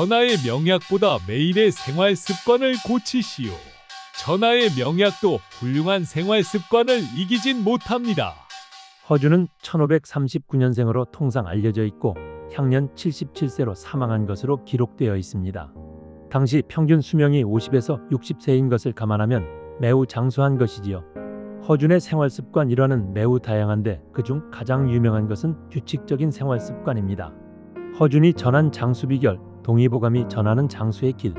전하의 명약보다 매일의 생활 습관을 고치시오. 전하의 명약도 훌륭한 생활 습관을 이기진 못합니다. 허준은 1539년생으로 통상 알려져 있고 향년 77세로 사망한 것으로 기록되어 있습니다. 당시 평균 수명이 50에서 60세인 것을 감안하면 매우 장수한 것이지요. 허준의 생활 습관 일화는 매우 다양한데 그중 가장 유명한 것은 규칙적인 생활 습관입니다. 허준이 전한 장수 비결 동의보감이 전하는 장수의 길.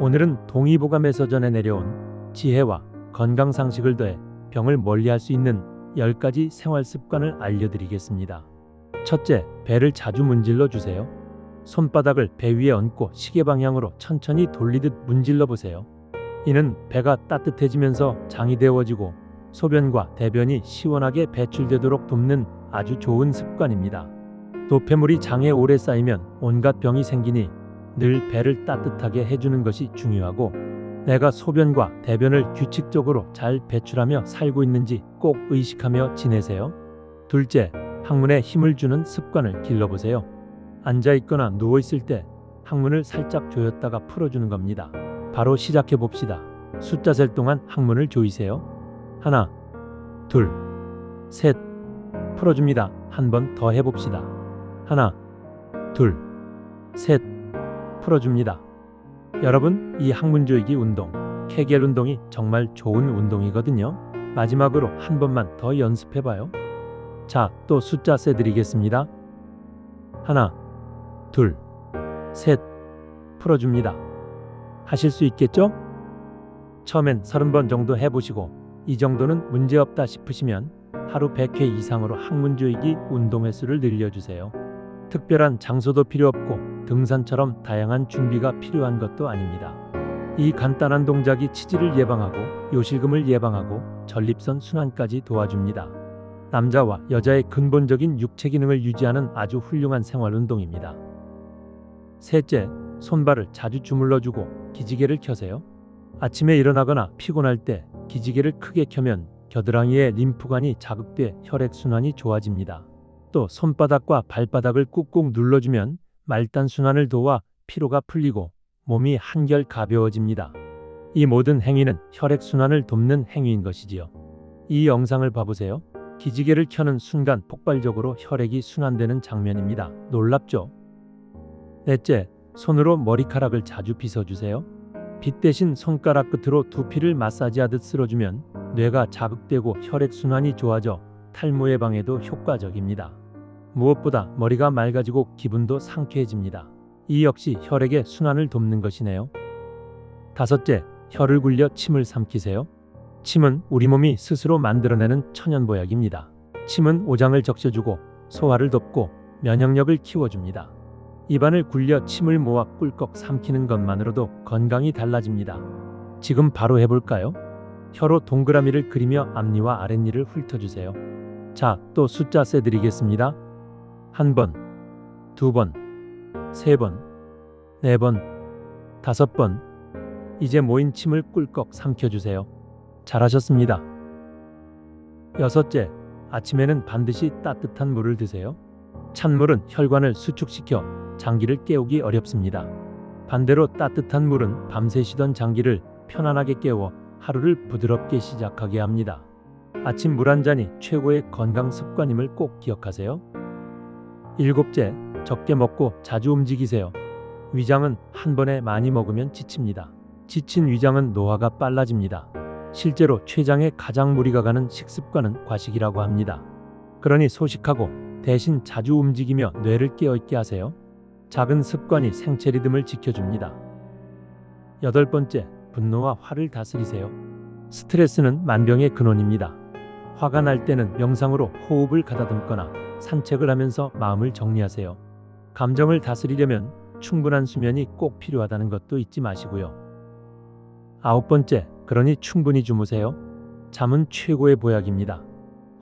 오늘은 동의보감에서 전해 내려온 지혜와 건강 상식을 더해 병을 멀리할 수 있는 10가지 생활 습관을 알려드리겠습니다. 첫째, 배를 자주 문질러 주세요. 손바닥을 배 위에 얹고 시계 방향으로 천천히 돌리듯 문질러 보세요. 이는 배가 따뜻해지면서 장이 데워지고 소변과 대변이 시원하게 배출되도록 돕는 아주 좋은 습관입니다. 노폐물이 장에 오래 쌓이면 온갖 병이 생기니 늘 배를 따뜻하게 해주는 것이 중요하고 내가 소변과 대변을 규칙적으로 잘 배출하며 살고 있는지 꼭 의식하며 지내세요. 둘째, 항문에 힘을 주는 습관을 길러보세요. 앉아 있거나 누워 있을 때 항문을 살짝 조였다가 풀어주는 겁니다. 바로 시작해 봅시다. 숫자 셀 동안 항문을 조이세요. 하나, 둘, 셋. 풀어줍니다. 한 번 더 해봅시다. 하나, 둘, 셋. 풀어줍니다. 여러분, 이 항문 조이기 운동, 케겔 운동이 정말 좋은 운동이거든요. 마지막으로 한 번만 더 연습해봐요. 자, 또 숫자 세드리겠습니다. 하나, 둘, 셋. 풀어줍니다. 하실 수 있겠죠? 처음엔 30번 정도 해보시고 이 정도는 문제없다 싶으시면 하루 100회 이상으로 항문 조이기 운동 횟수를 늘려주세요. 특별한 장소도 필요 없고 등산처럼 다양한 준비가 필요한 것도 아닙니다. 이 간단한 동작이 치질을 예방하고 요실금을 예방하고 전립선 순환까지 도와줍니다. 남자와 여자의 근본적인 육체 기능을 유지하는 아주 훌륭한 생활 운동입니다. 셋째, 손발을 자주 주물러주고 기지개를 켜세요. 아침에 일어나거나 피곤할 때 기지개를 크게 켜면 겨드랑이의 림프관이 자극돼 혈액 순환이 좋아집니다. 또 손바닥과 발바닥을 꾹꾹 눌러주면 말단 순환을 도와 피로가 풀리고 몸이 한결 가벼워집니다. 이 모든 행위는 혈액 순환을 돕는 행위인 것이지요. 이 영상을 봐보세요. 기지개를 켜는 순간 폭발적으로 혈액이 순환되는 장면입니다. 놀랍죠? 넷째, 손으로 머리카락을 자주 빗어주세요. 빗 대신 손가락 끝으로 두피를 마사지하듯 쓸어주면 뇌가 자극되고 혈액 순환이 좋아져 탈모 예방에도 효과적입니다. 무엇보다 머리가 맑아지고 기분도 상쾌해집니다. 이 역시 혈액의 순환을 돕는 것이네요. 다섯째, 혀를 굴려 침을 삼키세요. 침은 우리 몸이 스스로 만들어내는 천연보약입니다. 침은 오장을 적셔주고 소화를 돕고 면역력을 키워줍니다. 입안을 굴려 침을 모아 꿀꺽 삼키는 것만으로도 건강이 달라집니다. 지금 바로 해볼까요? 혀로 동그라미를 그리며 앞니와 아랫니를 훑어주세요. 자, 또 숫자 세드리겠습니다. 한 번, 두 번, 세 번, 네 번, 다섯 번. 이제 모인 침을 꿀꺽 삼켜주세요. 잘하셨습니다. 여섯째, 아침에는 반드시 따뜻한 물을 드세요. 찬물은 혈관을 수축시켜 장기를 깨우기 어렵습니다. 반대로 따뜻한 물은 밤새 쉬던 장기를 편안하게 깨워 하루를 부드럽게 시작하게 합니다. 아침 물 한 잔이 최고의 건강 습관임을 꼭 기억하세요. 일곱째, 적게 먹고 자주 움직이세요. 위장은 한 번에 많이 먹으면 지칩니다. 지친 위장은 노화가 빨라집니다. 실제로 췌장에 가장 무리가 가는 식습관은 과식이라고 합니다. 그러니 소식하고 대신 자주 움직이며 뇌를 깨어있게 하세요. 작은 습관이 생체 리듬을 지켜줍니다. 여덟 번째, 분노와 화를 다스리세요. 스트레스는 만병의 근원입니다. 화가 날 때는 명상으로 호흡을 가다듬거나 산책을 하면서 마음을 정리하세요. 감정을 다스리려면 충분한 수면이 꼭 필요하다는 것도 잊지 마시고요. 아홉 번째, 그러니 충분히 주무세요. 잠은 최고의 보약입니다.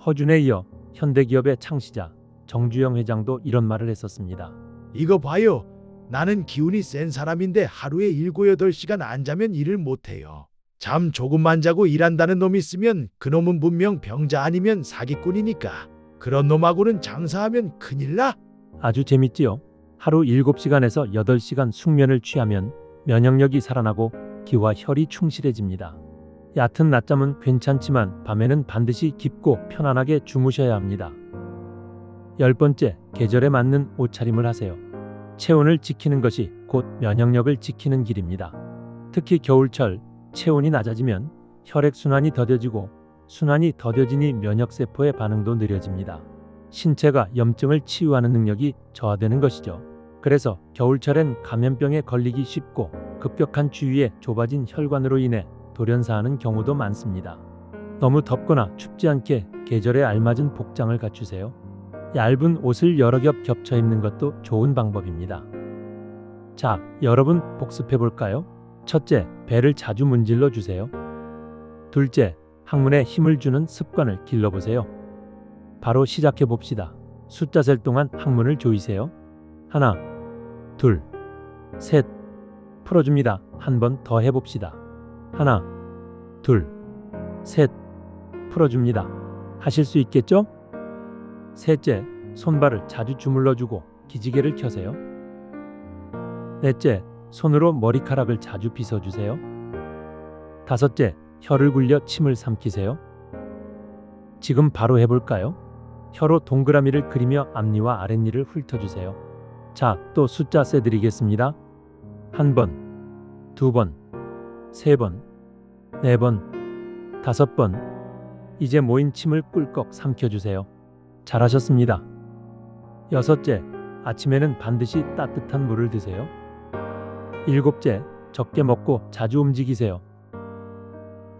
허준에 이어 현대기업의 창시자 정주영 회장도 이런 말을 했었습니다. 이거 봐요. 나는 기운이 센 사람인데 하루에 7, 8시간 안 자면 일을 못해요. 잠 조금만 자고 일한다는 놈 있으면 그놈은 분명 병자 아니면 사기꾼이니까. 그런 놈하고는 장사하면 큰일 나. 아주 재밌지요. 하루 7시간에서 8시간 숙면을 취하면 면역력이 살아나고 기와 혈이 충실해집니다. 얕은 낮잠은 괜찮지만 밤에는 반드시 깊고 편안하게 주무셔야 합니다. 열 번째, 계절에 맞는 옷차림을 하세요. 체온을 지키는 것이 곧 면역력을 지키는 길입니다. 특히 겨울철 체온이 낮아지면 혈액순환이 더뎌지고 순환이 더뎌지니 면역세포의 반응도 느려집니다. 신체가 염증을 치유하는 능력이 저하되는 것이죠. 그래서 겨울철엔 감염병에 걸리기 쉽고 급격한 주위에 좁아진 혈관으로 인해 돌연사하는 경우도 많습니다. 너무 덥거나 춥지 않게 계절에 알맞은 복장을 갖추세요. 얇은 옷을 여러 겹 겹쳐 입는 것도 좋은 방법입니다. 자, 여러분 복습해 볼까요? 첫째, 배를 자주 문질러 주세요. 둘째, 항문에 힘을 주는 습관을 길러보세요. 바로 시작해 봅시다. 숫자 셀 동안 항문을 조이세요. 하나, 둘, 셋. 풀어줍니다. 한 번 더 해봅시다. 하나, 둘, 셋. 풀어줍니다. 하실 수 있겠죠? 셋째, 손발을 자주 주물러주고 기지개를 켜세요. 넷째, 손으로 머리카락을 자주 빗어주세요. 다섯째, 혀를 굴려 침을 삼키세요. 지금 바로 해볼까요? 혀로 동그라미를 그리며 앞니와 아랫니를 훑어주세요. 자, 또 숫자 세드리겠습니다. 한 번, 두 번, 세 번, 네 번, 다섯 번. 이제 모인 침을 꿀꺽 삼켜주세요. 잘하셨습니다. 여섯째, 아침에는 반드시 따뜻한 물을 드세요. 일곱째, 적게 먹고 자주 움직이세요.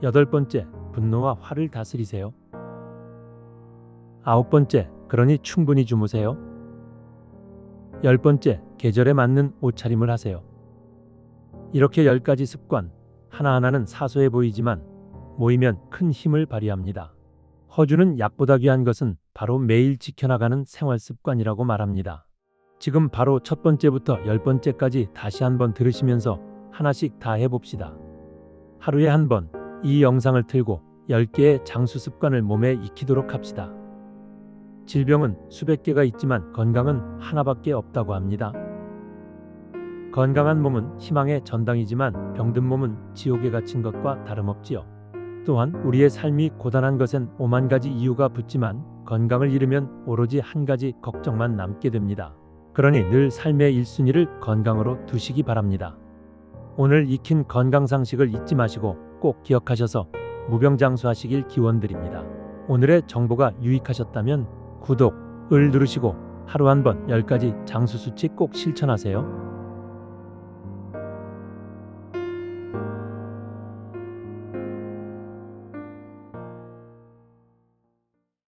여덟 번째, 분노와 화를 다스리세요. 아홉 번째, 그러니 충분히 주무세요. 열 번째, 계절에 맞는 옷차림을 하세요. 이렇게 열 가지 습관, 하나하나는 사소해 보이지만 모이면 큰 힘을 발휘합니다. 허주는 약보다 귀한 것은 바로 매일 지켜나가는 생활 습관이라고 말합니다. 지금 바로 첫 번째부터 열 번째까지 다시 한번 들으시면서 하나씩 다 해봅시다. 하루에 한 번 이 영상을 틀고 10개의 장수 습관을 몸에 익히도록 합시다. 질병은 수백 개가 있지만 건강은 하나밖에 없다고 합니다. 건강한 몸은 희망의 전당이지만 병든 몸은 지옥에 갇힌 것과 다름없지요. 또한 우리의 삶이 고단한 것엔 오만 가지 이유가 붙지만 건강을 잃으면 오로지 한 가지 걱정만 남게 됩니다. 그러니 늘 삶의 1순위를 건강으로 두시기 바랍니다. 오늘 익힌 건강 상식을 잊지 마시고 꼭 기억하셔서 무병장수하시길 기원드립니다. 오늘의 정보가 유익하셨다면 구독을 누르시고 하루 한 번 10가지 장수 수칙 꼭 실천하세요.